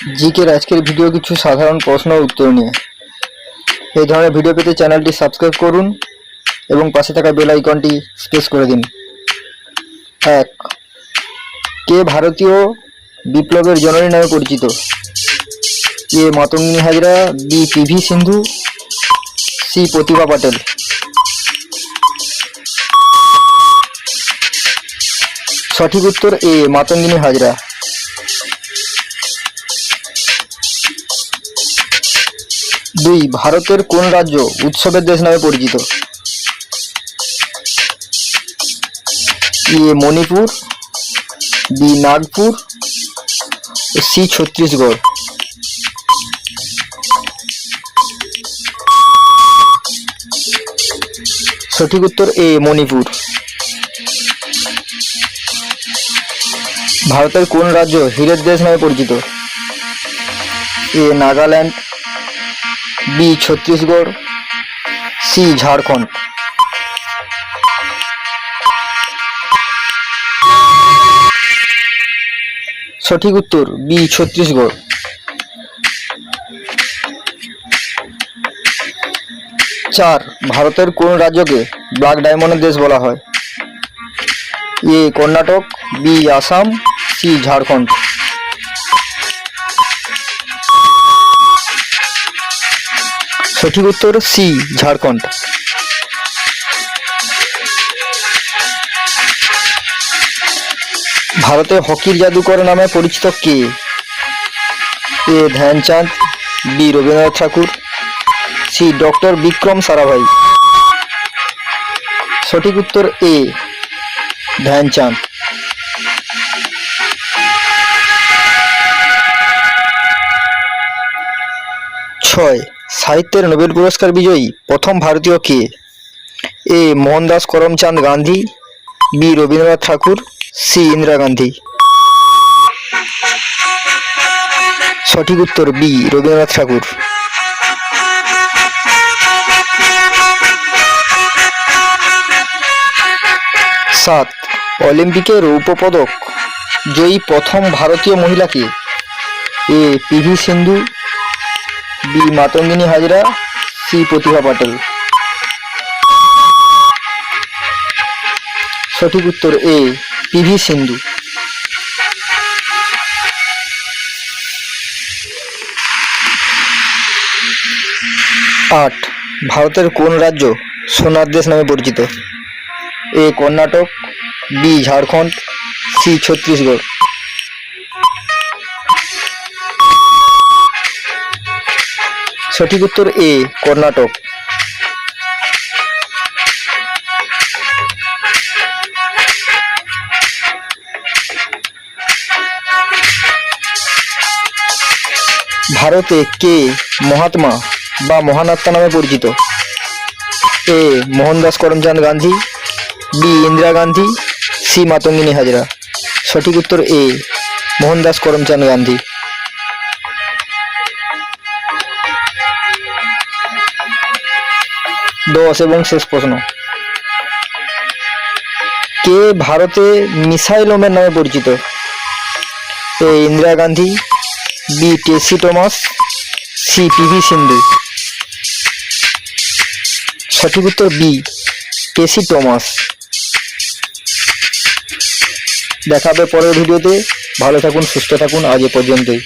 জিকের আজকের ভিডিও কিছু সাধারণ প্রশ্ন উত্তর নিয়ে। এই ধরনের ভিডিও পেতে চ্যানেলটি সাবস্ক্রাইব করুন এবং পাশে থাকা বেল আইকনটি স্পেস করে দিন। এক, কে ভারতীয় বিপ্লবের জননী নামে পরিচিত? A, Matangini Hazra, B PV Sindhu, C, Pratibha Patel. সঠিক উত্তর এ, মাতঙ্গিনী হাজরা। দুই ভারতের কোন রাজ্য উৎসবের দেশ নামে পরিচিত? A Manipur, B Nagpur, C Chhattisgarh. সঠিক উত্তর এ মণিপুর। ভারতের কোন রাজ্য হীরের দেশ নামে পরিচিত? A Nagaland B Chhattisgarh, C Jharkhand. সঠিক উত্তর, বি ছত্তিশগড়। চার, ভারতের কোন রাজ্যকে ব্ল্যাক ডায়মন্ডের দেশ বলা হয়? A, Karnataka, B, Assam, C, Jharkhand. সঠিক উত্তর সি, ঝাড়খণ্ড। ভারতে হকির জাদুকর নামে পরিচিত কে? A, Dhyanchand, B, Rabindranath Tagore, C, doctor Vikram Sarabhai. সঠিক উত্তর এ, ধ্যানচাঁদ। ছয় সাহিত্যের নোবেল পুরস্কার বিজয়ী প্রথম ভারতীয় কে? A. Mohandas Karamchand Gandhi, B. Rabindranath Tagore, C. Indira Gandhi. সঠিক উত্তর বি. রবীন্দ্রনাথ ঠাকুর। সাত. অলিম্পিকে রৌপ্য পদক জয়ী প্রথম ভারতীয় মহিলাকে। A. PV Sindhu B Matangini Hazra C Pratibha Patel. সঠিক উত্তর এ পিভি সিন্ধু। আট, ভারতের কোন রাজ্য সোনার দেশ নামে পরিচিত? A, Karnataka, B, Jharkhand, C, Chhattisgarh. সঠিক উত্তর এ, কর্ণাটক। ভারতে কে মহাত্মা বা মহানাত্মা নামে পরিচিত? A, Mohandas Karamchand Gandhi, B, Indira Gandhi, C, Matangini Hazra. সঠিক উত্তর এ, মোহনদাস করমচাঁদ গান্ধী। দশ এবং শেষ প্রশ্ন। কে ভারতে মিসাইল ওমেন নামে পরিচিত? A, Indira Gandhi, B Tessy Thomas, C PV Sindhu. সঠিক উত্তর বি টেসি টমাস। দেখা হবে পরের ভিডিওতে। ভালো থাকুন, সুস্থ থাকুন আজ এ পর্যন্তই।